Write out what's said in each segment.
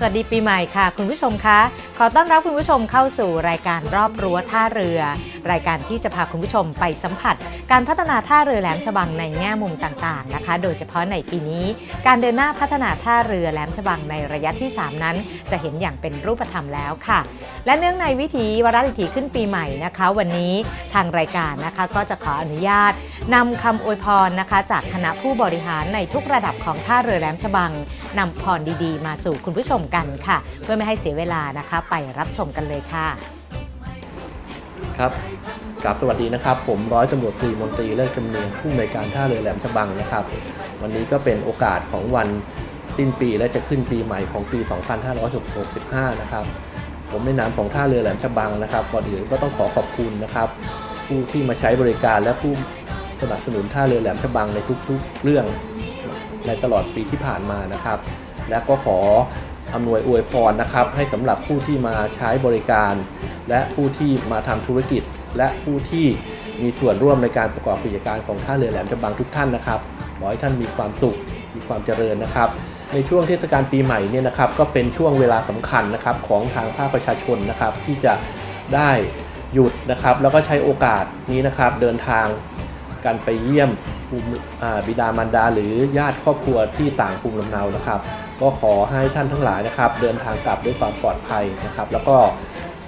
สวัสดีปีใหม่ค่ะ คุณผู้ชมคะ ขอต้อนรับคุณผู้ชมเข้าสู่รายการรอบรั้วท่าเรือ รายการที่จะพาคุณผู้ชมไปสัมผัส การพัฒนาท่าเรือแหลมฉบังในแง่มุมต่างๆนะคะ โดยเฉพาะในปีนี้ การเดินหน้าพัฒนาท่าเรือแหลมฉบังในระยะที่ 3 นั้น จะเห็นอย่างเป็นรูปธรรมแล้วค่ะ และเนื่องในวิถีวาระดิถีขึ้นปีใหม่นะคะ วันนี้ทางรายการนะคะก็จะขออนุญาตนำคำอวยพรนะคะ จากคณะผู้บริหารในทุกระดับของท่าเรือแหลมฉบังนำพรดีๆ มาสู่คุณผู้ชมกันค่ะ เพื่อไม่ให้เสียเวลานะคะ ไปรับชมกันเลยค่ะ ครับกราบสวัสดีนะครับ ผมร้อยตำรวจตรีมนตรีเลิศกำเนียงผู้อำนวยการท่าเรือแหลมฉบังนะครับ วันนี้ก็เป็นโอกาสของวันสิ้นปีและจะขึ้นปีใหม่ของปี 2565 นะครับ ผมในนามของท่าเรือแหลมฉบังนะครับก่อนอื่นก็ต้องขอขอบคุณนะครับ ผู้ที่มาใช้บริการและผู้สนับสนุนท่าเรือแหลมฉบังในทุกๆ เรื่อง ในตลอดปีที่ผ่านมานะครับ และก็ขออำนวยอวยพรนะครับ ให้สำหรับผู้ที่มาใช้บริการ และผู้ที่มาทำธุรกิจ และผู้ที่มีส่วนร่วมในการประกอบกิจการของท่าเรือแหลมฉบังทุกท่านนะครับขอให้ท่านมีความสุขมีความเจริญนะครับ ในช่วงเทศกาลปีใหม่เนี่ยนะครับก็เป็นช่วงเวลาสำคัญนะครับของทางภาคประชาชนนะครับ ที่จะได้หยุดนะครับ แล้วก็ใช้โอกาสนี้นะครับ เดินทาง กันไปเยี่ยมภูมิบิดามารดา หรือญาติครอบครัวที่ต่างภูมิลำเนานะครับ ก็ขอให้ท่านทั้งหลายนะครับ เดินทางกลับด้วยความปลอดภัยนะครับ แล้วก็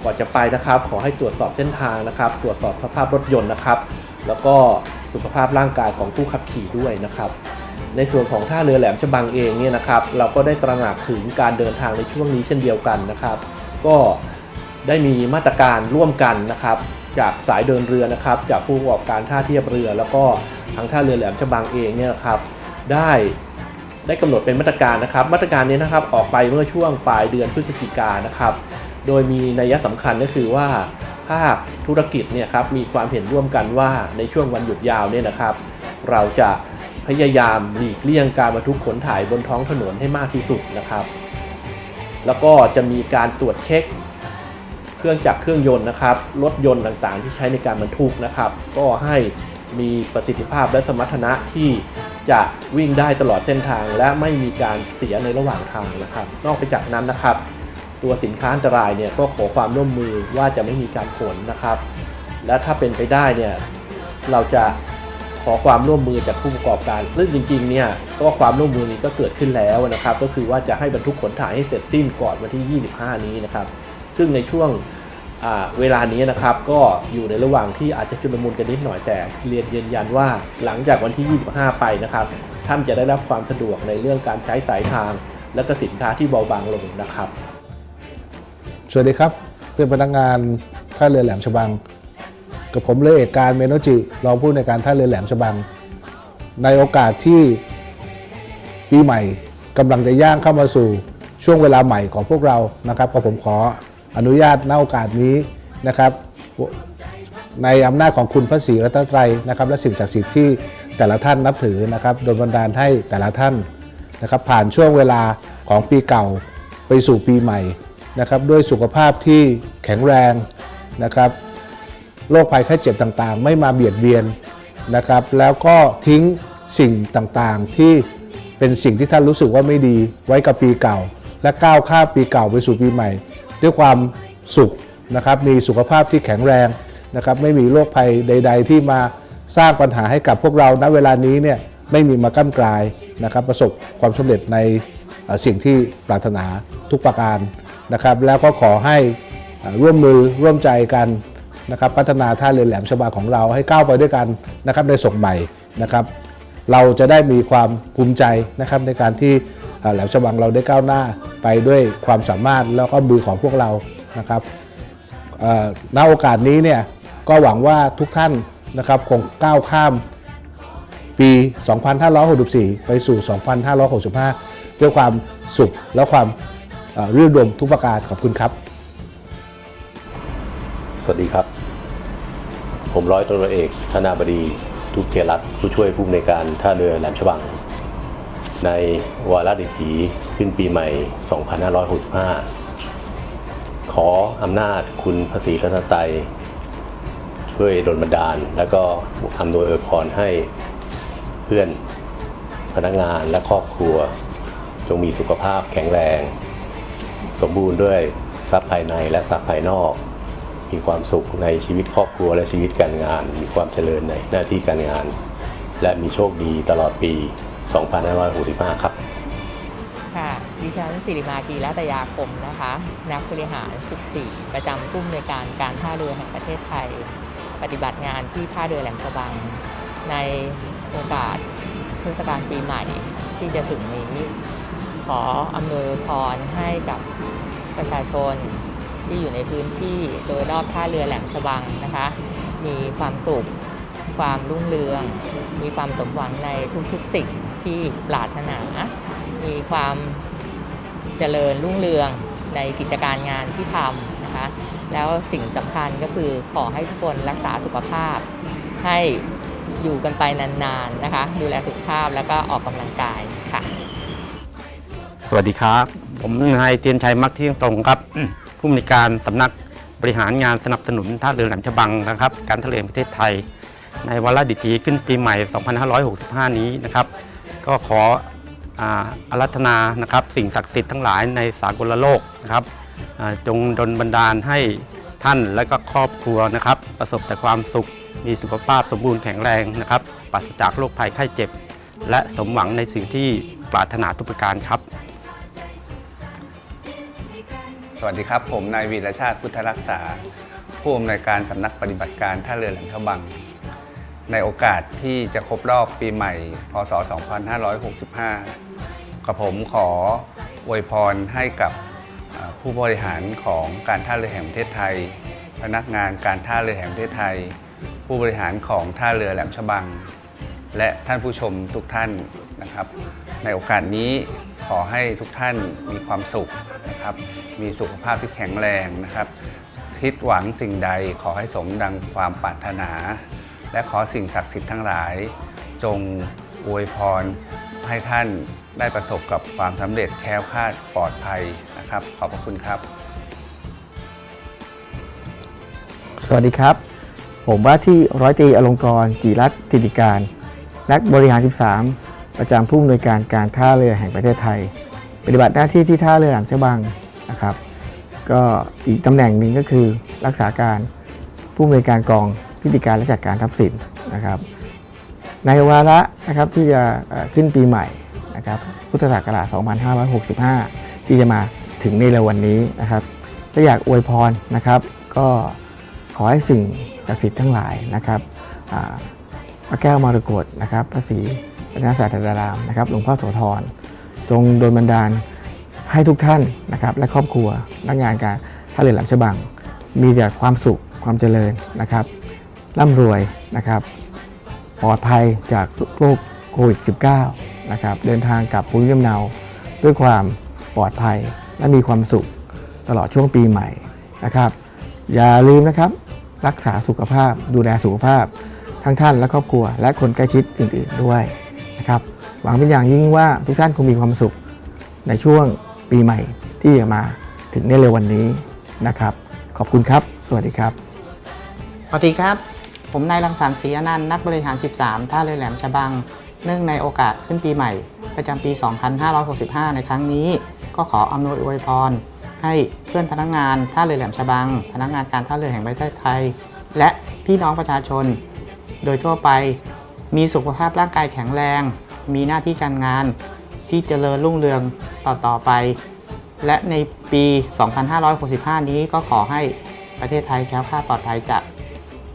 ก่อนจะไปนะครับ ขอให้ตรวจสอบเส้นทางนะครับ ตรวจสอบสภาพรถยนต์นะครับ แล้วก็สุขภาพร่างกายของผู้ขับขี่ด้วยนะครับ ในส่วนของท่าเรือแหลมฉบังเองเนี่ยนะครับ เราก็ได้ตระหนักถึงการเดินทางในช่วงนี้เช่นเดียวกันนะครับ ก็ได้มีมาตรการร่วมกันนะครับ จากสายเดินเรือนะครับ จากผู้ประกอบการท่าเทียบเรือ แล้วก็ทางท่าเรือแหลมฉบังเองเนี่ยครับได้ได้กำหนดเป็นมาตรการนะครับ มาตรการนี้นะครับออกไปเมื่อช่วงปลายเดือนพฤศจิกายนนะครับ โดยมีนัยสำคัญก็คือว่าภาคธุรกิจเนี่ยครับมีความเห็นร่วมกันว่าในช่วงวันหยุดยาวเนี่ยนะครับ เราจะพยายามหลีกเลี่ยงการบรรทุกขนถ่ายบนท้องถนนให้มากที่สุดนะครับ แล้วก็จะมีการตรวจเช็ค เครื่องจักรเครื่องยนต์นะครับรถยนต์ต่างๆ ที่ใช้ในการบรรทุกนะครับ ก็ให้มีประสิทธิภาพและสมรรถนะที่จะวิ่งได้ตลอดเส้นทาง และไม่มีการเสียในระหว่างทางนะครับ นอกไปจากนั้นนะครับ ตัวสินค้าอันตรายเนี่ยก็ขอความร่วมมือว่าจะไม่มีการขนนะครับ และถ้าเป็นไปได้เนี่ยเราจะขอความร่วมมือจากผู้ประกอบการซึ่งจริงๆเนี่ยก็ความร่วมมือนี้ก็เกิดขึ้นแล้วนะครับ ก็คือว่าจะให้บรรทุกขนถ่ายให้เสร็จสิ้นก่อนวันที่ 25 นี้นะครับ ซึ่งในช่วงเวลานี้นะครับก็อยู่ในระหว่างที่อาจจะชุลมุนกันนิดหน่อยแต่เรียนยืนยันว่าหลังจากวันที่ 25 ไปนะครับ ท่านจะได้รับความสะดวกในเรื่องการใช้สายทาง และก็สินค้าที่เบาบางลงนะครับ สวัสดีครับ เพื่อนพนักงานท่าเรือแหลมฉบัง กับผมเลยเอกการเมโนจิรองผู้ในการท่าเรือแหลมฉบัง ในโอกาสที่ปีใหม่กำลังจะย่างเข้ามาสู่ช่วงเวลาใหม่ของพวกเรานะครับก็ผมขอ อนุญาตณโอกาสนี้นะครับในอำนาจของคุณพระศรีรัตนตรัยนะครับ และสิ่งศักดิ์สิทธิ์ที่แต่ละท่านนับถือนะครับโดนบันดาลให้แต่ละท่านนะครับผ่านช่วงเวลาของปีเก่าไปสู่ปีใหม่นะครับด้วยสุขภาพที่แข็งแรงนะครับโรคภัยไข้เจ็บต่างๆ ไม่มาเบียดเบียนนะครับแล้วก็ทิ้งสิ่งต่างๆ ที่เป็นสิ่งที่ท่านรู้สึกว่าไม่ดีไว้กับปีเก่า และก้าวข้ามปีเก่าไปสู่ปีใหม่ ด้วยความสุขนะครับมีสุขภาพที่แข็งแรงนะครับไม่มีโรคภัยใด ๆ ที่มาสร้างปัญหาให้กับพวกเราณเวลานี้เนี่ยไม่มีมากั้นกลายนะครับประสบความสำเร็จในสิ่งที่ปรารถนาทุกประการนะครับแล้วก็ขอให้ร่วมมือร่วมใจกันนะครับพัฒนาท่าเรือแหลมฉบังของเราให้ก้าวไปด้วยกันนะครับในส่งใหม่นะครับเราจะได้มีความภูมิใจนะครับในการที่ แหลมฉบังเราได้ก้าวหน้าไปด้วยความสามารถแล้วก็มือของพวกเรานะครับณโอกาสนี้เนี่ยก็หวังว่าทุกท่านนะครับคงก้าวข้ามปี 2564 ไปสู่ 2565 ด้วยความสุขและความเรื่นรมย์ทุกประการขอบคุณครับ สวัสดีครับ ผมร้อยตำรวจเอก ธนาบดีทุกเกียรติรัตน์ผู้ช่วยผู้อำนวยการท่าเรือแหลมฉบัง ในวาระดิถีขึ้นปีใหม่ 2565 ขออำนาจคุณภาษีรัตนไตรัยช่วยดลบันดาล และก็อำนวยอวยพรให้เพื่อนพนักงานและครอบครัว จงมีสุขภาพแข็งแรง สมบูรณ์ด้วยทรัพย์ภายในและทรัพย์ภายนอก มีความสุขในชีวิตครอบครัวและชีวิตการงาน มีความเจริญในหน้าที่การงาน และมีโชคดีตลอดปี 2565 ครับ ค่ะดิฉันสิริมากีรัตยาคมนะคะ นักบริหาร 14 ประจำผู้อำนวยการการท่าเรือแห่งประเทศไทย ปฏิบัติงานที่ท่าเรือแหลมฉบัง ในโอกาสเทศกาลปีใหม่ที่จะถึงนี้ ขออำนวยพรให้กับประชาชนที่อยู่ในพื้นที่โดยรอบท่าเรือแหลมฉบังนะคะ มีความสุข ความรุ่งเรือง มีความสมหวังในทุกๆสิ่ง ที่ปรารถนา มีความเจริญรุ่งเรืองในกิจการงานที่ทำนะคะ แล้วสิ่งสำคัญก็คือขอให้ทุกคนรักษาสุขภาพ ให้อยู่กันไปนานๆนะคะ ดูแลสุขภาพแล้วก็ออกกำลังกายค่ะ สวัสดีครับ ผมนายเตียนชัยมักเที่ยงตรงครับ ผู้อำนวยการสำนักบริหารงานสนับสนุนท่าเรือแหลมฉบังนะครับ การทะเลประเทศไทย ในวาระดิถีขึ้นปีใหม่ 2565 นี้นะครับ ก็ขออาอารัธนานะครับสิ่งศักดิ์สิทธิ์ทั้งหลายในสากลโลกนะครับจงดลบันดาลให้ท่านและก็ครอบครัวนะครับ ประสบแต่ความสุขมีสุขภาพสมบูรณ์แข็งแรงนะครับปราศจากโรคภัยไข้เจ็บ และสมหวังในสิ่งที่ปรารถนาทุกประการครับ สวัสดีครับ ผมนายวีรชาติพุทธรักษา ผู้อำนวยการสำนักปฏิบัติการท่าเรือแหลมฉบัง ในโอกาสที่จะครบรอบปีใหม่ พศ 2565 กับผมขออวยพรให้กับผู้บริหารของการท่าเรือแห่งประเทศไทย พนักงานการท่าเรือแห่งประเทศไทย ผู้บริหารของท่าเรือแหลมฉบัง และท่านผู้ชมทุกท่านนะครับ ในโอกาสนี้ขอให้ทุกท่านมีความสุขนะครับ มีสุขภาพที่แข็งแรงนะครับ คิดหวังสิ่งใดขอให้สมดังความปรารถนา และขอสิ่งศักดิ์สิทธิ์ทั้งหลาย จงอวยพรให้ท่านได้ประสบกับความสำเร็จแคล้วคลาดปลอดภัยนะครับ ขอบพระคุณครับ สวัสดีครับ ผมว่าที่ร้อยตรีอลงกรณ์จิรัตน์ธิติการ นักบริหาร 13 ประจำผู้อำนวยการการท่าเรือแห่งประเทศไทย ปฏิบัติหน้าที่ที่ท่าเรือหลมฉบังนะครับ ก็อีกตำแหน่งหนึ่งก็คือรักษาการผู้อำนวยการกอง พิธีการและจัดการทรัพย์สินนะครับ ในวาระนะครับที่จะขึ้นปีใหม่นะครับพุทธศักราช 2565 ที่จะมาถึงในเร็ววันนี้นะครับก็อยากอวยพรนะครับ ก็ขอให้สิ่งศักดิ์สิทธิ์ทั้งหลายนะครับพระแก้วมรกตนะครับพระศรีรัตนศาสดารามนะครับหลวงพ่อโสธรจงโดนบันดาลให้ทุกท่านนะครับและครอบครัวนักงานการท่าเรือหลมฉบัง มีแต่ความสุขความเจริญนะครับ ร่ำรวยนะครับปลอดภัยจากโรคโควิด -19 นะครับเดินทางกลับภูมิลำเนาด้วยความปลอดภัยและมีความสุขตลอดช่วงปีใหม่นะครับ อย่าลืมนะครับรักษาสุขภาพดูแลสุขภาพ ทั้งท่านและครอบครัว และคนใกล้ชิดอื่น ๆด้วยนะครับหวังเป็นอย่างยิ่งว่าทุกท่านคงมีความสุขในช่วงปีใหม่ที่จะมาถึงในเร็ววันนี้นะครับ ขอบคุณครับ สวัสดีครับ สวัสดีครับ ผมนายรังสรรค์ศรีอนันต์นักบริหาร 13 ท่าเรือแหลมฉบัง เนื่องในโอกาสขึ้นปีใหม่ ประจำปี 2565 ในครั้งนี้ ก็ขออำนวยอวยพร ให้เพื่อนพนักงานท่าเรือแหลมฉบัง พนักงานการท่าเรือแห่งประเทศไทย และพี่น้องประชาชน โดยทั่วไปมีสุขภาพร่างกายแข็งแรง มีหน้าที่การงานที่เจริญรุ่งเรืองต่อๆไป และในปี 2565 นี้ก็ขอให้ประเทศไทยแคล้วคลาดปลอดภัยจาก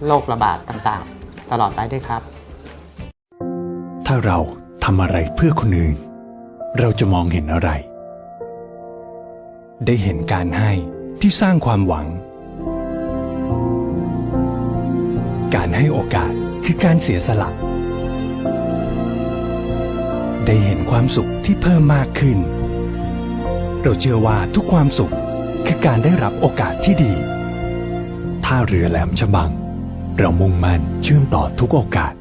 โรคระบาดต่างๆ ตลอดไปด้วยครับ ถ้าเราทำอะไรเพื่อคนอื่น เราจะมองเห็นอะไร ได้เห็นการให้ที่สร้างความหวัง การให้โอกาสคือการเสียสละได้เห็นความสุขที่เพิ่มมากขึ้น เราเชื่อว่าทุกความสุขคือการได้รับโอกาสที่ดี ท่าเรือแหลมฉบัง เรามุ่งมั่นเชื่อมต่อทุกโอกาส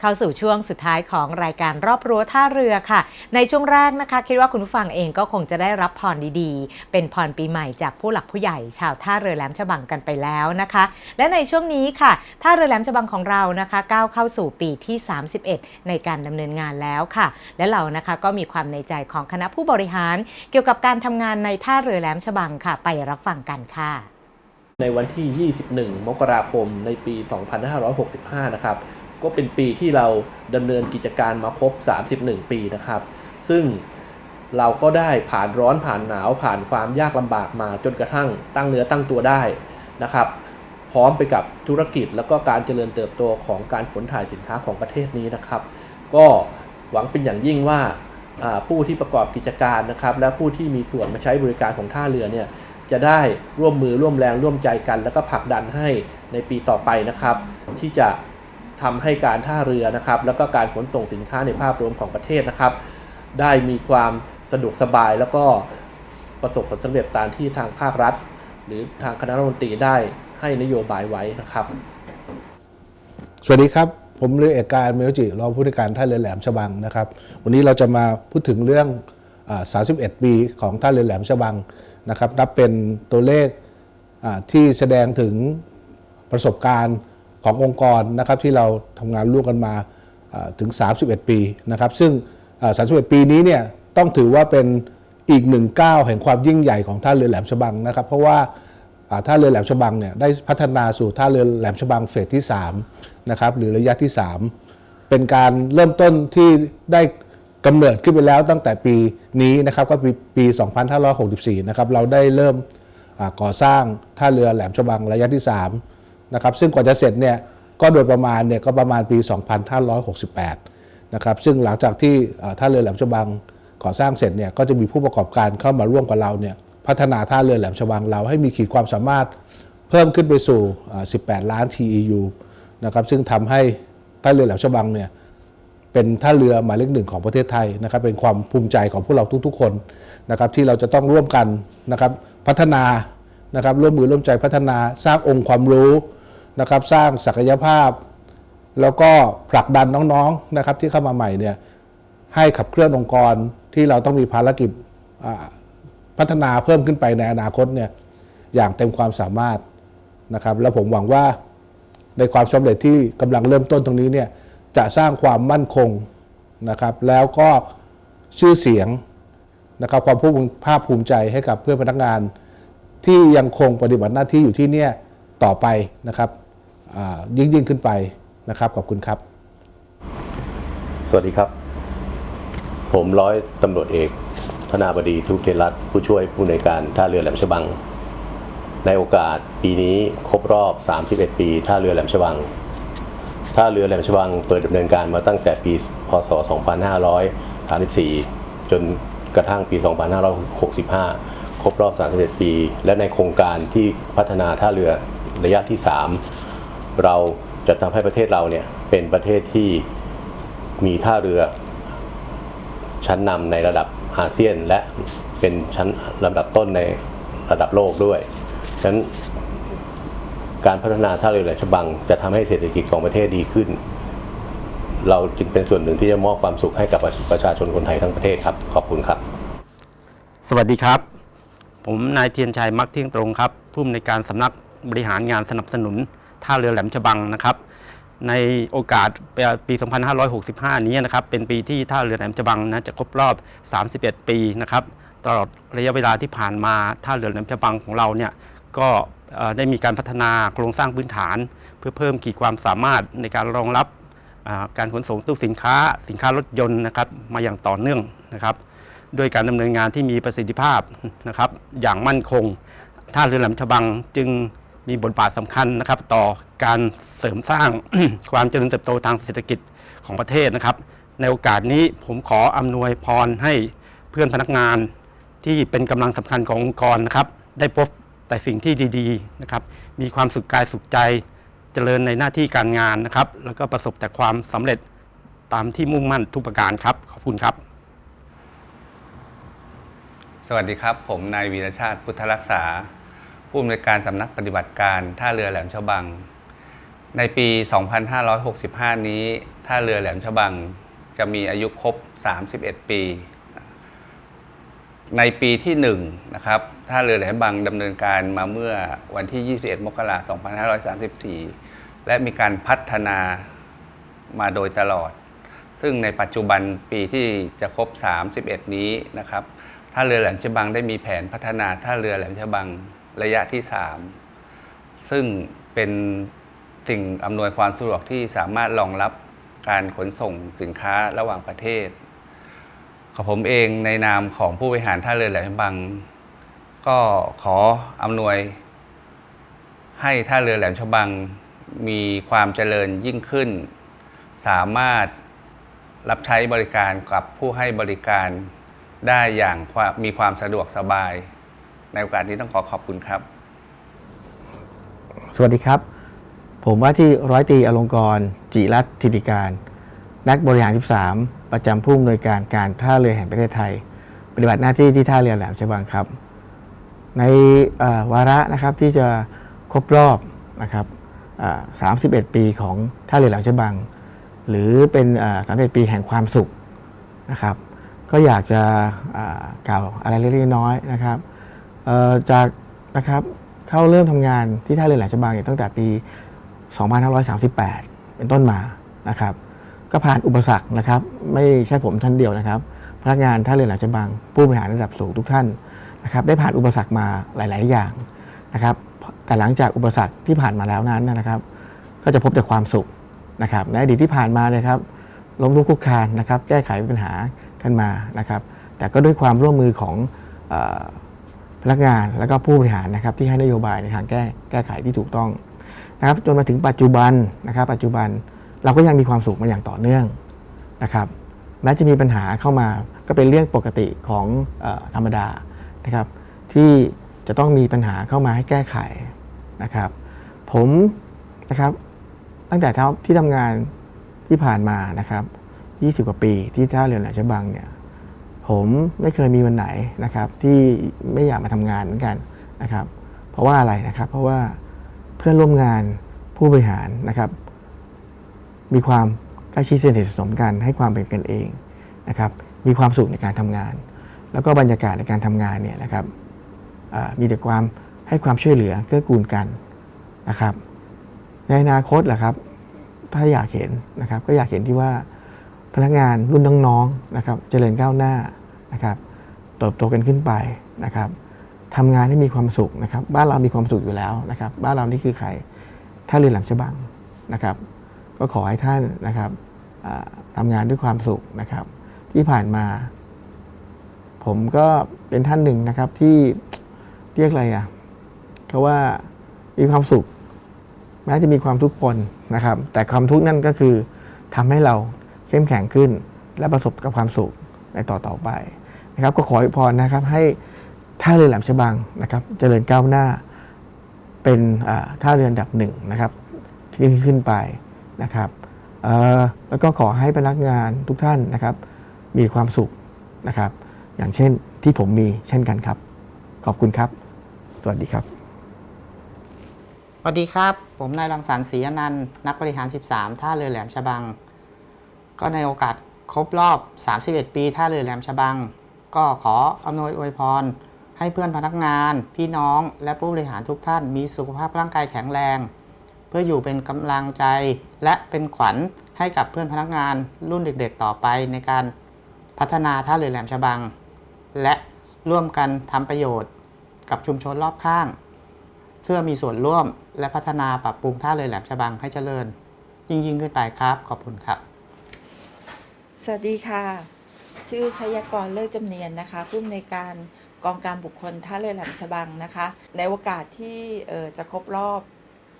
เข้าสู่ช่วงสุดท้ายของรายการรอบรั้วท่าเรือค่ะ ในช่วงแรกนะคะ คิดว่าคุณผู้ฟังเองก็คงจะได้รับพรดีๆ เป็นพรปีใหม่จากผู้หลักผู้ใหญ่ ชาวท่าเรือแหลมฉบังกันไปแล้วนะคะ และในช่วงนี้ค่ะท่าเรือแหลมฉบังของเรานะคะ ก้าวเข้าสู่ปีที่ 31 ในการดำเนินงานแล้วค่ะ และเรานะคะก็มีความในใจของคณะผู้บริหาร เกี่ยวกับการทำงานในท่าเรือแหลมฉบังค่ะ ไปรับฟังกันค่ะ ในวันที่ 21 มกราคมในปี 2565 นะครับ ก็เป็นปีที่เราดำเนินกิจการมาครบ 31 ปีนะครับ ซึ่งเราก็ได้ผ่านร้อนผ่านหนาวผ่านความยากลำบากมาจนกระทั่งตั้งเนื้อตั้งตัวได้นะครับ พร้อมไปกับธุรกิจแล้วก็การเจริญเติบโตของการขนถ่ายสินค้าของประเทศนี้นะครับ ก็หวังเป็นอย่างยิ่งว่าอ่าผู้ที่ประกอบกิจการนะครับ และผู้ที่มีส่วนมาใช้บริการของท่าเรือเนี่ย จะได้ร่วมมือร่วมแรงร่วมใจกัน แล้วก็ผลักดันให้ในปีต่อไปนะครับ ที่จะทำให้การท่าเรือนะครับ แล้วก็การขนส่งสินค้าในภาพรวมของประเทศนะครับ ได้มีความสะดวกสบายแล้วก็ประสบผลสำเร็จตามที่ทางภาครัฐ หรือทางคณะรัฐมนตรีได้ให้นโยบายไว้นะครับ สวัสดีครับ ผมเรือเอกการเมลจิรองผู้ในการท่าเรือแหลมฉบังนะครับ วันนี้เราจะมาพูดถึงเรื่องอา31 ปีของท่าเรือแหลมฉบัง นะครับนับเป็นตัวเลขที่แสดงถึงประสบการณ์ขององค์กรนะครับที่เราทำงานร่วมกันมาอ่าถึง 31 ปีนะครับซึ่ง 31 ปีนี้เนี่ยต้องถือว่าเป็นอีกหนึ่งก้าวแห่งความยิ่งใหญ่ของท่าเรือแหลมฉบังนะครับ เพราะว่าอ่าท่าเรือแหลมฉบังเนี่ยได้พัฒนาสู่ท่าเรือแหลมฉบังเฟสที่3นะครับหรือระยะที่ 3 เป็นการเริ่มต้นที่ได้ กำเนิดขึ้นไปแล้วตั้งแต่ปีนี้นะครับก็ปีปี 2564 นะครับเราได้เริ่มก่อสร้างท่าเรือแหลมฉบังระยะที่3นะครับซึ่งกว่าจะเสร็จเนี่ยก็โดยประมาณเนี่ยก็ประมาณปี 2568 นะครับซึ่งหลังจากที่ท่าเรือแหลมฉบังก่อสร้างเสร็จเนี่ยก็จะมีผู้ประกอบการเข้ามาร่วมกับเราเนี่ยพัฒนาท่าเรือแหลมฉบังเราให้มีขีดความสามารถเพิ่มขึ้นไปสู่ 18 ล้าน TEU นะครับซึ่งทำให้ท่าเรือแหลมฉบังเนี่ย เป็นท่าเรือหมายเลขหนึ่งของประเทศไทยนะครับเป็นความภูมิใจของพวกเราทุกๆ คนนะครับที่เราจะต้องร่วมกันนะครับพัฒนานะครับร่วมมือร่วมใจพัฒนาสร้างองค์ความรู้นะครับสร้างศักยภาพ แล้วก็ผลักดันน้องๆนะครับที่เข้ามาใหม่เนี่ยให้ขับเคลื่อนองค์กรที่เราต้องมีภารกิจพัฒนาเพิ่มขึ้นไปในอนาคตเนี่ยอย่างเต็มความสามารถนะครับ แล้วผมหวังว่าในความสำเร็จที่กำลังเริ่มต้นตรงนี้เนี่ย จะสร้างความมั่นคงนะครับ แล้วก็ชื่อเสียงนะครับความภาคภูมิใจให้กับเพื่อนพนักงาน ที่ยังคงปฏิบัติหน้าที่อยู่ที่เนี่ยต่อไปนะครับยิ่งยิ่งขึ้นไปนะครับขอบคุณครับ สวัสดีครับ ผมร้อยตำรวจเอก ธนาบดีทุกเทรัตผู้ช่วยผู้ในการท่าเรือแหลมฉบัง ในโอกาสปีนี้ครบรอบ 31 ปี ท่าเรือแหลมฉบัง ท่าเรือแหลมฉบังเปิดดำเนินการมาตั้งแต่ปี พศ 2534 จนกระทั่งปี 2565 ครบรอบ 31 ปี และในโครงการที่พัฒนาท่าเรือระยะที่ 3 เราจะทำให้ประเทศเราเนี่ยเป็นประเทศที่มีท่าเรือชั้นนำในระดับอาเซียนและเป็นชั้นลำดับต้นในระดับโลกด้วยฉะนั้น การพัฒนาท่าเรือแหลมฉบัง จะทำให้เศรษฐกิจของประเทศดีขึ้น เราจึงเป็นส่วนหนึ่งที่จะมอบความสุขให้กับประชาชนคนไทยทั้งประเทศครับ ขอบคุณครับ สวัสดีครับ ผมนายเทียนชัยมักเที่ยงตรงครับผู้อำนวยการสำนักบริหารงานสนับสนุนท่าเรือแหลมฉบังนะครับ ในโอกาสปี 2565 นี้นะครับ เป็นปีที่ท่าเรือแหลมฉบังนะจะครบรอบ 31 ปีนะครับ ตลอดระยะเวลาที่ผ่านมาท่าเรือแหลมฉบังของเราเนี่ยก็ ได้มีการพัฒนาโครงสร้างพื้นฐาน เพื่อเพิ่มขีดความสามารถในการรองรับการขนส่งตู้สินค้า สินค้ารถยนต์นะครับมาอย่างต่อเนื่องนะครับด้วยการดำเนินงานที่มีประสิทธิภาพนะครับอย่างมั่นคง ท่าเรือแหลมฉบังจึงมีบทบาทสำคัญนะครับ ต่อการเสริมสร้างความเจริญเติบโตทางเศรษฐกิจของประเทศนะครับ ในโอกาสนี้ผมขออำนวยพรให้เพื่อนพนักงานที่เป็นกำลังสำคัญขององค์กรนะครับ ได้พบ แต่สิ่งที่ดีๆนะครับ มีความสุขกายสุขใจ เจริญในหน้าที่การงานนะครับ แล้วก็ประสบแต่ความสำเร็จตามที่มุ่งมั่นทุกประการครับ ขอบคุณครับ สวัสดีครับ ผมนายวีรชาติพุทธรักษา ผู้อำนวยการสำนักปฏิบัติการท่าเรือแหลมฉบัง ในปี 2565 นี้ท่าเรือแหลมฉบังจะมีอายุครบ 31 ปี ในปีที่1นะครับท่าเรือแหลมบังดำเนินการมาเมื่อวันที่ 21 มกราคม 2534 และมีการพัฒนามาโดยตลอด ซึ่งในปัจจุบันปีที่จะครบ 31 นี้นะครับท่าเรือแหลมฉบังได้มีแผนพัฒนาท่าเรือแหลมฉบังระยะที่ 3 ซึ่งเป็นสิ่งอำนวยความสะดวกที่สามารถรองรับการขนส่งสินค้าระหว่างประเทศ ของผมเองในนามของผู้บริหารท่าเรือแหลมบัง ก็ขออำนวย ให้ท่าเรือแหลมฉบังมีความเจริญยิ่งขึ้น สามารถรับใช้บริการกับผู้ให้บริการได้อย่างมีความสะดวกสบาย ในโอกาสนี้ต้องขอขอบคุณครับ สวัสดีครับ ผมว่าที่ร้อยตรีอลงกร จิรัตธิติการ นักบริหาร 13 ประจำผู้อำนวยการการท่าเรือแห่งประเทศไทย ปฏิบัติหน้าที่ที่ท่าเรือแหลมฉบังครับ ในวาระนะครับที่จะครบรอบนะครับ31 ปีของท่าเรือแหลมฉบัง หรือเป็น31ปีแห่งความสุขนะครับ ก็อยากจะกล่าวอะไรเล็กน้อยนะครับจากนะครับเข้าเริ่มทำงานที่ท่าเรือแหลมฉบังเนี่ยตั้งแต่ปี 2538 เป็นต้นมานะครับ ก็ผ่านอุปสรรคนะครับ ไม่ใช่ผมท่านเดียวนะครับ พนักงานท่าเรือแหลมฉบัง ผู้บริหารระดับสูงทุกท่านนะครับ ได้ผ่านอุปสรรคมาหลาย ๆ อย่างนะครับ แต่หลังจากอุปสรรคที่ผ่านมาแล้วนั้นนะครับ ก็จะพบแต่ความสุขนะครับในอดีตที่ผ่านมาเนยครับล้มลุกคลุกคลานนะครับ แก้ไขปัญหากันมานะครับ แต่ก็ด้วยความร่วมมือของอพนักงานและก็ผู้บริหารนะครับ ที่ให้นโยบายในทางแก้แก้ไขที่ถูกต้องนะครับ จนมาถึงปัจจุบันนะครับ ปัจจุบัน เราก็ยังมีความสุขมาอย่างต่อเนื่องนะครับแม้จะมีปัญหาเข้ามาก็เป็นเรื่องปกติของออธรรมดานะครับ ที่จะต้องมีปัญหาเข้ามาให้แก้ไขนะครับ ผมนะครับตั้งแต่ที่ทำงานที่ผ่านมานะครับ 20 กว่าปีที่ท่าเรือแหลมฉบังเนี่ยผมไม่เคยมีวันไหนนะครับ ที่ไม่อยากมาทำงานเหมือนกันนะครับ เพราะว่าอะไรนะครับ เพราะว่าเพื่อนร่วมงานผู้บริหารนะครับ มีความใกล้ชิดสนิทสนมกันให้ความเป็นกันเองนะครับมีความสุขในการทำงาน แล้วก็บรรยากาศในการทำงานเนี่ยนะครับมีแต่ความให้ความช่วยเหลือเกื้อกูลกันนะครับ ในอนาคตล่ะครับ ถ้าอยากเห็นนะครับ ก็อยากเห็นที่ว่าพนักงานรุ่นน้องๆนะครับเจริญก้าวหน้านะครับเติบโตกันขึ้นไปนะครับทำงานให้มีความสุขนะครับ บ้านเรามีความสุขอยู่แล้วนะครับ บ้านเรานี่คือใครท่าเรือแหลมฉบังนะครับ ก็ขอให้ท่านนะครับอ่าทำงานด้วยความสุขนะครับ ที่ผ่านมา ผมก็เป็นท่านหนึ่งนะครับที่เรียกอะไรอะเขาว่ามีความสุขแม้จะมีความทุกข์ปนนะครับ แต่ความทุกข์นั่นก็คือทำให้เราเข้มแข็งขึ้น และประสบกับความสุขในต่อต่อไปนะครับ ก็ขออวยพรนะครับ ให้ท่าเรือแหลมฉบังนะครับเจริญก้าวหน้าเป็นท่าเรืออันดับหนึ่งนะครับที่ขึ้นไป นะครับแล้วก็ขอให้พนักงานทุกท่านนะครับ มีความสุขนะครับ อย่างเช่นที่ผมมีเช่นกันครับ ขอบคุณครับ สวัสดีครับ สวัสดีครับ ผมนายรังสรรค์ศรีอนันต์นักบริหาร 13 ท่าเรือแหลมฉบัง ก็ในโอกาสครบรอบ 31 ปีท่าเรือแหลมฉบัง ก็ขออำนวยอวยพรให้เพื่อนพนักงาน พี่น้องและผู้บริหารทุกท่านมีสุขภาพร่างกายแข็งแรง เพื่ออยู่เป็นกำลังใจ และเป็นขวัญให้กับเพื่อนพนักงานรุ่นเด็กๆต่อไปในการพัฒนาท่าเรือแหลมฉบัง และร่วมกันทำประโยชน์ กับชุมชนรอบข้าง เพื่อมีส่วนร่วมและพัฒนาปรับปรุงท่าเรือแหลมฉบังให้เจริญ ยิ่งยิ่งขึ้นไปครับ ขอบคุณครับ สวัสดีค่ะ ชื่อชัยกรเลิกจำเนียนนะคะผู้อำนวยการกองการบุคคลท่าเรือแหลมฉบังนะคะ ในโอกาสที่จะครบรอบ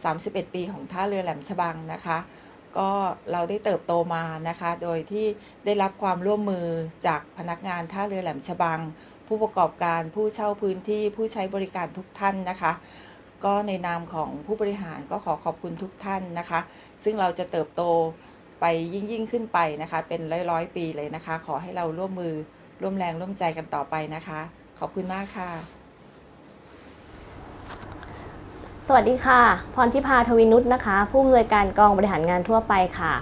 31 ปีของท่าเรือแหลมฉบังนะคะ ก็เราได้เติบโตมานะคะ โดยที่ได้รับความร่วมมือจากพนักงานท่าเรือแหลมฉบัง ผู้ประกอบการผู้เช่าพื้นที่ผู้ใช้บริการทุกท่านนะคะ ก็ในนามของผู้บริหารก็ขอขอบคุณทุกท่านนะคะ ซึ่งเราจะเติบโตไปยิ่งยิ่งขึ้นไปนะคะ เป็นร้อยร้อยปีเลยนะคะ ขอให้เราร่วมมือร่วมแรงร่วมใจกันต่อไปนะคะ ขอบคุณมากค่ะ สวัสดีค่ะ พรทิพาทวินุชนะคะ ผู้อำนวยการกองบริหารงานทั่วไปค่ะ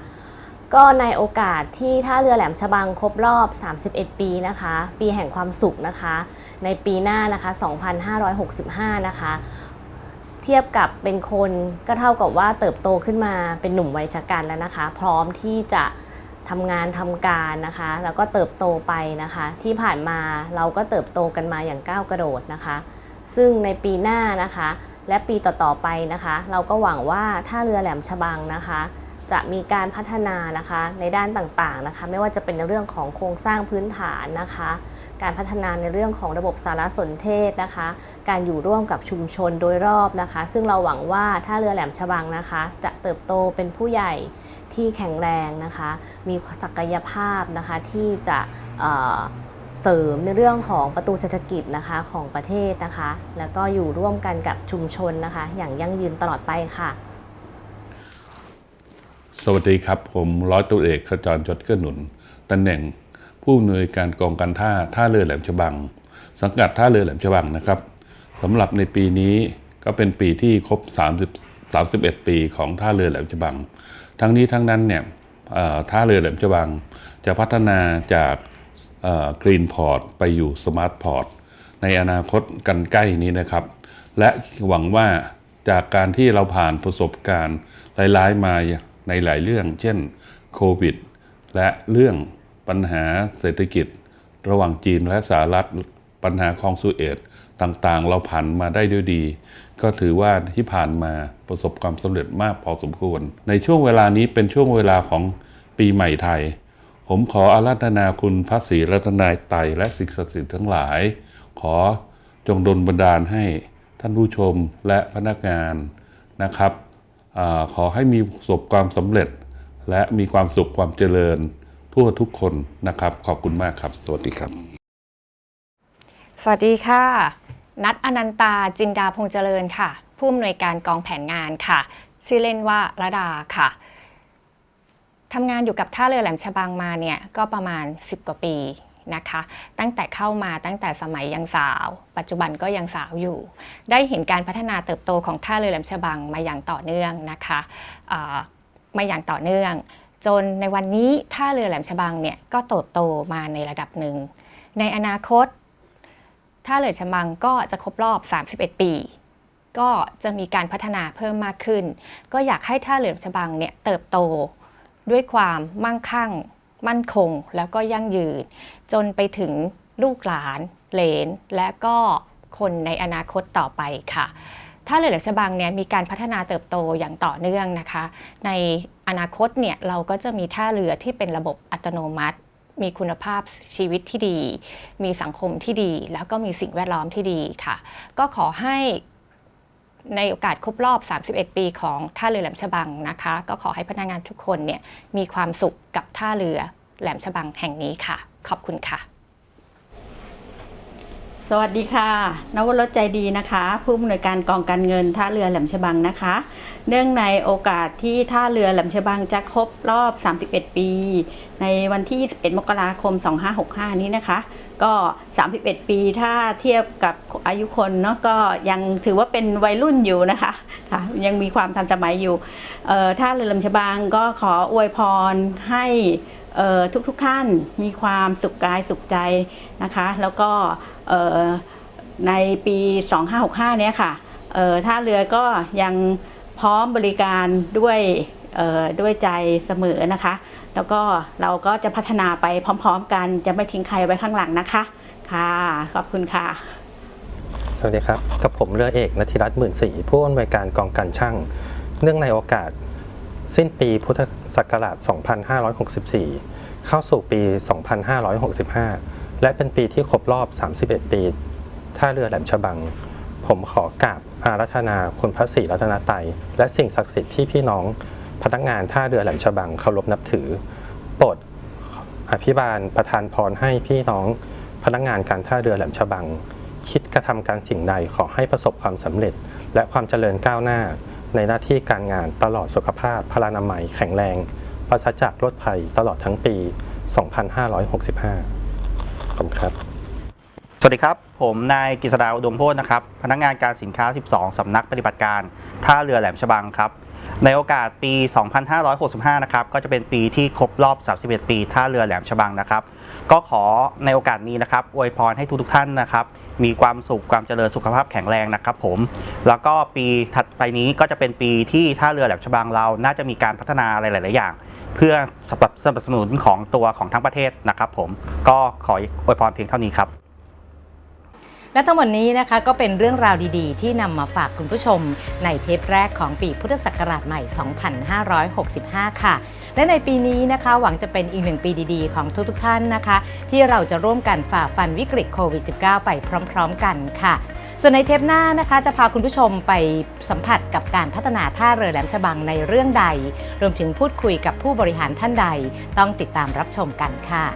ก็ในโอกาสที่ท่าเรือแหลมฉบังครบรอบ 31 ปีนะคะ ปีแห่งความสุขนะคะ ในปีหน้านะคะ 2565 นะคะ เทียบกับเป็นคนก็เท่ากับว่าเติบโตขึ้นมาเป็นหนุ่มวัยชะกันแล้วนะคะ พร้อมที่จะทำงานทำการนะคะ แล้วก็เติบโตไปนะคะ ที่ผ่านมาเราก็เติบโตกันมาอย่างก้าวกระโดดนะคะ ซึ่งในปีหน้านะคะ และปีต่อๆไปนะคะ เราก็หวังว่าท่าเรือแหลมฉบังนะคะ จะมีการพัฒนานะคะในด้านต่างๆนะคะ ไม่ว่าจะเป็นในเรื่องของโครงสร้างพื้นฐานนะคะ การพัฒนาในเรื่องของระบบสารสนเทศนะคะ การอยู่ร่วมกับชุมชนโดยรอบนะคะ ซึ่งเราหวังว่าท่าเรือแหลมฉบังนะคะ จะเติบโตเป็นผู้ใหญ่ที่แข็งแรงนะคะ มีศักยภาพนะคะที่จะ เสริมในเรื่องของประตูเศรษฐกิจนะคะของประเทศนะคะ แล้วก็อยู่ร่วมกันกับชุมชนนะคะ อย่างยั่งยืนตลอดไปค่ะ สวัสดีครับ ผมร้อยตำรวจเอกขจรจดเกื้อหนุนตำแหน่งผู้อำนวยการกองการท่าท่าเรือแหลมฉบัง สังกัดท่าเรือแหลมฉบังนะครับสำหรับในปีนี้ก็เป็นปีที่ครบ 30 31 ปีของท่าเรือแหลมฉบัง ทั้งนี้ทั้งนั้นเนี่ยท่าเรือแหลมฉบังจะพัฒนาจาก กรีนพอร์ตไปอยู่สมาร์ทพอร์ตในอนาคตกันใกล้นี้นะครับ และหวังว่าจากการที่เราผ่านประสบการณ์หลายๆมาในหลายเรื่อง เช่นโควิด และเรื่องปัญหาเศรษฐกิจ ระหว่างจีนและสหรัฐปัญหาคลองสุเอตต่างๆ เราผ่านมาได้ด้วยดี ก็ถือว่าที่ผ่านมาประสบความสำเร็จมากพอสมควร ในช่วงเวลานี้เป็นช่วงเวลาของปีใหม่ไทย ผมขออาราธนาคุณพระศรีรัตนายไตและสิ่งศักดิ์สิทธิ์ทั้งหลาย ขอจงดลบันดาลให้ท่านผู้ชมและพนักงานนะครับอขอให้มีประสบความสำเร็จ และมีความสุขความเจริญ ทั่วทุกคนนะครับ ขอบคุณมากครับ สวัสดีครับ สวัสดีค่ะ นัทอนันตาจินดาพงษ์เจริญค่ะ ผู้อำนวยการกองแผนงานค่ะ ชื่อเล่นว่าระดาค่ะ ทำงานอยู่กับท่าเรือแหลมฉบังมาเนี่ยก็ประมาณ 10 กว่าปีนะคะ ตั้งแต่เข้ามาตั้งแต่สมัยยังสาว ปัจจุบันก็ยังสาวอยู่ ได้เห็นการพัฒนาเติบโตของท่าเรือแหลมฉบังมาอย่างต่อเนื่องนะคะมาอย่างต่อเนื่อง จนในวันนี้ท่าเรือแหลมฉบังเนี่ยก็เติบโตมาในระดับหนึ่ง ในอนาคตท่าเรือฉบังก็จะครบรอบ 31 ปี ก็จะมีการพัฒนาเพิ่มมากขึ้น ก็อยากให้ท่าเรือฉบังเนี่ยเติบโต ด้วยความมั่งคั่ง มั่นคง แล้วก็ยั่งยืน จนไปถึงลูกหลานเหลน และก็คนในอนาคตต่อไปค่ะท่าเรือแหลมฉบังเนี่ยมีการพัฒนาเติบโตอย่างต่อเนื่องนะคะ ในอนาคตเนี่ยเราก็จะมีท่าเรือที่เป็นระบบอัตโนมัติ มีคุณภาพชีวิตที่ดี มีสังคมที่ดี แล้วก็มีสิ่งแวดล้อมที่ดีค่ะ ก็ขอให้ ในโอกาสครบรอบ 31 ปีของท่าเรือแหลมฉบังนะคะ ก็ขอให้พนักงานทุกคนเนี่ยมีความสุขกับท่าเรือแหลมฉบังแห่งนี้ค่ะ ขอบคุณค่ะ สวัสดีค่ะ นวรสใจดีนะคะ ผู้อำนวยการกองการเงินท่าเรือแหลมฉบังนะคะ เนื่องในโอกาสที่ท่าเรือแหลมฉบังจะครบรอบ 31 ปี ในวันที่ 21 มกราคม 2565 นี้นะคะ ก็ 31 ปีถ้าเทียบกับอายุคนเนาะก็ยังถือว่าเป็นวัยรุ่นอยู่นะคะค่ะยังมีความทันสมัยอยู่เอ่อท่าเรือแหลมฉบังก็ขออวยพรให้เอ่อทุกๆท่านมีความสุขกายสุขใจนะคะ แล้วก็เอ่อในปี 2565 เนี้ยค่ะเอ่อท่าเรือก็ยัง พร้อมบริการด้วยด้วยใจเสมอนะคะ แล้วก็เราก็จะพัฒนาไปพร้อมๆ กันจะไม่ทิ้งใครไว้ข้างหลังนะคะค่ะขอบคุณค่ะ สวัสดีครับ กับผมเรือเอกนธิรัตน์หมื่นศรีผู้อำนวยการกองการช่าง เนื่องในโอกาส สิ้นปีพุทธศักราช 2564 เข้าสู่ปี 2565 และเป็นปีที่ครบรอบ 31 ปี ท่าเรือแหลมฉบัง ผมขอกราบอารัธนาคุณพระศรีรัตนตรัยและสิ่งศักดิ์สิทธิ์ที่พี่น้องพนักงานท่าเรือแหลมฉบังเคารพนับถือโปรดอภิบาลประทานพรให้พี่น้องพนักงานการท่าเรือแหลมฉบัง คิดกระทำการสิ่งใดขอให้ประสบความสำเร็จ และความเจริญก้าวหน้า ในหน้าที่การงานตลอดสุขภาพพลานามัยแข็งแรงปราศจากโรคภัยตลอดทั้งปี 2565 ขอบคุณครับ สวัสดีครับ ผมนายกฤษดาอุดมโพธนะครับ พนักงานการสินค้า 12 สำนักปฏิบัติการ ท่าเรือแหลมฉบังครับ ในโอกาสปี 2565 นะครับ ก็จะเป็นปีที่ครบรอบ 31 ปี ท่าเรือแหลมฉบังนะครับ ก็ขอในโอกาสนี้นะครับ อวยพรให้ทุกๆท่านนะครับ มีความสุข ความเจริญ สุขภาพแข็งแรงนะครับผม แล้วก็ปีถัดไปนี้ก็จะเป็นปีที่ท่าเรือแหลมฉบังเรา น่าจะมีการพัฒนาอะไรหลาย ๆ อย่าง เพื่อสนับสนุนของตัวของทั้งประเทศนะครับ ผม ก็ขออวยพรเพียงเท่านี้ครับ และทั้งหมดนี้นะคะก็เป็นเรื่องราวดีๆ ที่นำมาฝากคุณผู้ชม ในเทปแรกของปีพุทธศักราชใหม่ 2565 ค่ะ และในปีนี้นะคะ หวังจะเป็นอีกหนึ่งปีดีๆ ของทุกๆท่านนะคะ ที่เราจะร่วมกันฝ่าฟันวิกฤตโควิด -19 ไปพร้อม ๆ กันค่ะส่วนในเทปหน้านะคะจะพาคุณผู้ชมไปสัมผัสกับการพัฒนาท่าเรือแหลมฉบังในเรื่องใด รวมถึงพูดคุยกับผู้บริหารท่านใด ต้องติดตามรับชมกันค่ะ